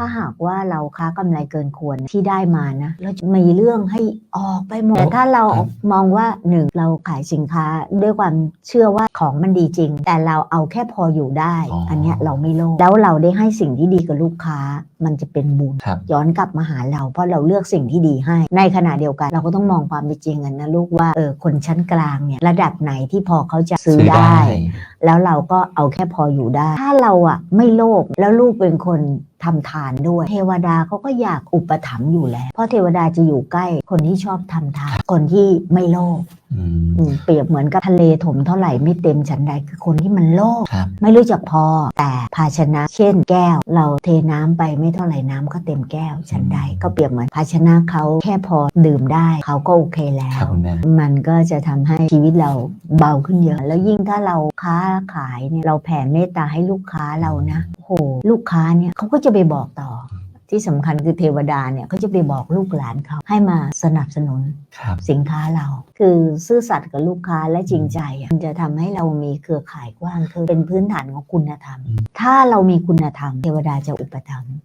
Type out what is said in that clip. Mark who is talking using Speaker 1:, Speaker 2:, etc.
Speaker 1: ถ้าหากว่าเราค้ากำไรเกินควรที่ได้มานะเราจะมีเรื่องให้ออกไปหมดแต่ถ้าเรา
Speaker 2: ครับ
Speaker 1: มองว่าหนึ่งเราขายสินค้าด้วยความเชื่อว่าของมันดีจริง แต่เราเอาแค่พออยู่ได้
Speaker 2: อ๋ออั
Speaker 1: อันเนี้ยเราไม่โลภแล้วเราได้ให้สิ่งที่ดีกับลูกค้ามันจะเป็นบุญ
Speaker 2: ครับ
Speaker 1: ย้อนกลับมาหาเราเพราะเราเลือกสิ่งที่ดีให้ ในขณะเดียวกัน เราก็ต้องมองความเป็นจริงกันนะลูกว่าเออคนชั้นกลางเนี่ยระดับไหนที่พอเขาจะซื้อได้ แล้วเราก็เอาแค่พออยู่ได้ ถ้าเราอะไม่โลภแล้วลูกเป็นคน ทำทานด้วย เทวดาเขาก็อยากอุปถัมภ์อยู่แล้ว เพราะเทวดาจะอยู่ใกล้คนที่ชอบทำทาน คนที่ไม่โลภ
Speaker 2: อืม
Speaker 1: อืมเปรียบเหมือนกับทะเลถมเท่าไหร่ไม่เต็มฉันใดคือคนที่มันโลภ
Speaker 2: ครับ
Speaker 1: ไม่รู้จักพอ แต่ภาชนะเช่นแก้ว เราเทน้ำไปไม่เท่าไหร่น้ำก็เต็มแก้วฉันใด ก็เปรียบเหมือนภาชนะเขาแค่พอดื่มได้เขาก็โอเคแล้
Speaker 2: ครับ
Speaker 1: ว
Speaker 2: คุณแม่
Speaker 1: มันก็จะทำให้ชีวิตเราเบาขึ้นเยอะ แล้วยิ่งถ้าเราค้าขายเนี่ยเราแผ่เมตตาให้ลูกค้าเรานะโอ้โหลูกค้าเนี่ยเขาก็จะไปบอกต่อ ที่สำคัญคือเทวดาเนี่ยเขาจะไปบอกลูกหลานเขาให้มาสนับสนุน
Speaker 2: ครับ
Speaker 1: สินค้าเรา คือซื่อสัตย์กับลูกค้าและจริงใจอะมันจะทำให้เรามีเครือข่ายกว้างคือเป็นพื้นฐานของคุณธรรม ถ้าเรามีคุณธรรม เทวดาจะอุปถัมภ์